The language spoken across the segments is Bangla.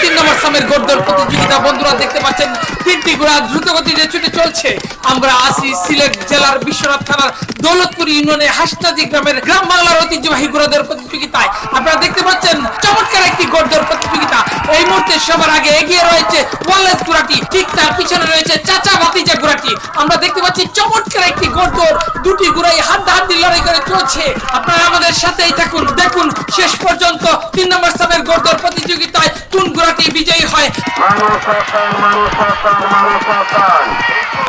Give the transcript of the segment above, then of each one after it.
তিন নম্বর সামের গোড়দৌড় প্রতিযোগিতা। বন্ধুরা, দেখতে পাচ্ছেন, তিনটি ঘোড়া দ্রুত গতিতে ছুটে চলছে। আমরা আসি সিলেট জেলার বিশ্বনাথ থানার দৌলতপুর ইউনিয়নের হাসনাজি গ্রামের গ্রাম বাংলার ঐতিহ্যবাহী ঘোড়াদের প্রতিযোগিতায়। আপনারা দেখতে পাচ্ছেন, চমৎকার একটি গোড়দৌড় প্রতিযোগিতা। এই মুহূর্তে সবার আগে এগিয়ে রয়েছে ওয়ালেস ঘোড়াটি ঠিক তার পিছনে রয়েছে চাচা ভাতিজা ঘোড়াটি আমরা দেখতে পাচ্ছি চমৎকার একটি গোড়দৌড় দুটি ঘোড়াই হাড্ডাহাড্ডি লড়াই করে চলছে। আপনারা আমাদের সাথেই থাকুন, দেখুন, শেষ পর্যন্ত তিন নম্বর স্থানের গোড়দৌড় প্রতিযোগিতায় ঘোড়াটি বিজয়ী হয়।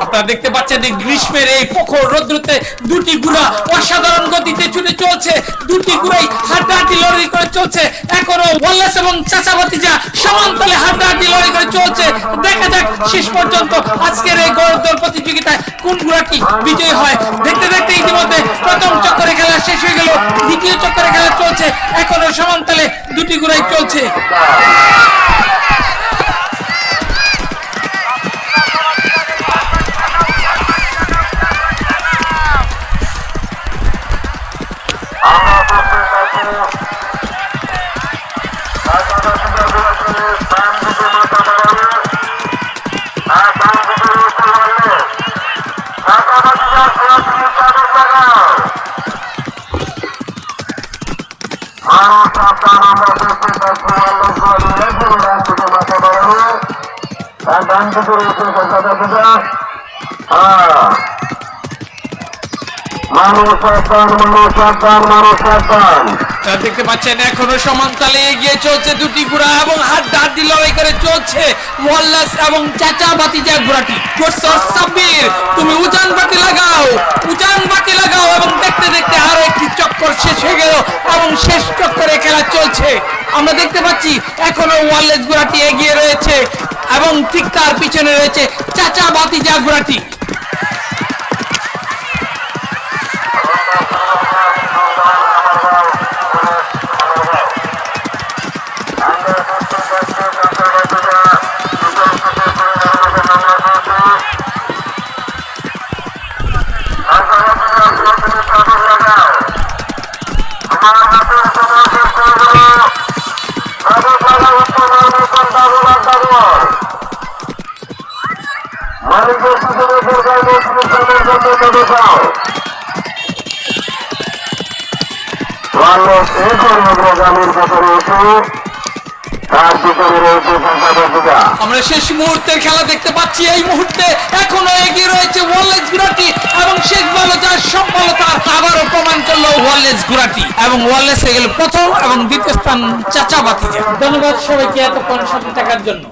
আপনারা দেখতে পাচ্ছেন গ্রীষ্মের এই প্রখর রৌদ্রতে দুটি গুড়া অসাধারণ গতিতে ছুটে চলছে। দুটি গুড়াই হাড্ডাহাড্ডি লড়াই করে চলছে। এখনও ওয়াল্লাস এবং চাচা ভাতিজা সমান্তলে হাড্ডাহাড্ডি লড়াই করে চলছে। দেখা যাক শেষ পর্যন্ত আজকের এই গৌরদৌড় প্রতিযোগিতায় কোন গুড়াটি বিজয়ী হয়। দেখতে দেখতে ইতিমধ্যে প্রথম চক্করে খেলা শেষ হয়ে গেল। দ্বিতীয় চক্করে খেলা চলছে। এখনও সমান্তলে দুটি গুড়াই চলছে। দেখতে পাচ্ছেন, এখনও সমানতালে এগিয়ে চলছে দুটি ঘোড়া এবং হাত হাড্ডি লড়াই করে চলছে মোল্লাস এবং চাচা ভাতিজা ঘোড়াটি। সাব্বির, তুমি উজান বাতি লাগাও, উজান আমরা দেখতে পাচ্ছি এখনও ওয়াল্লেস ঘোড়াটি এগিয়ে রয়েছে এবং ঠিক তার পিছনে রয়েছে চাচা ভাতিজা ঘোড়াটি। আমরা শেষ মুহূর্তের খেলা দেখতে পাচ্ছি এই মুহূর্তে। এখনও এগিয়ে রয়েছে ওয়ালেস গুরাটি এবং শেষ বলে যার সফলতা আবারও প্রমাণ করল ওয়ালেস গুরাটি এবং ওয়ালেস গেল প্রথম এবং দ্বিতীয় স্থান চাচা বাতিজা ধন্যবাদ সবাইকে এতক্ষণ সাথে থাকার জন্য।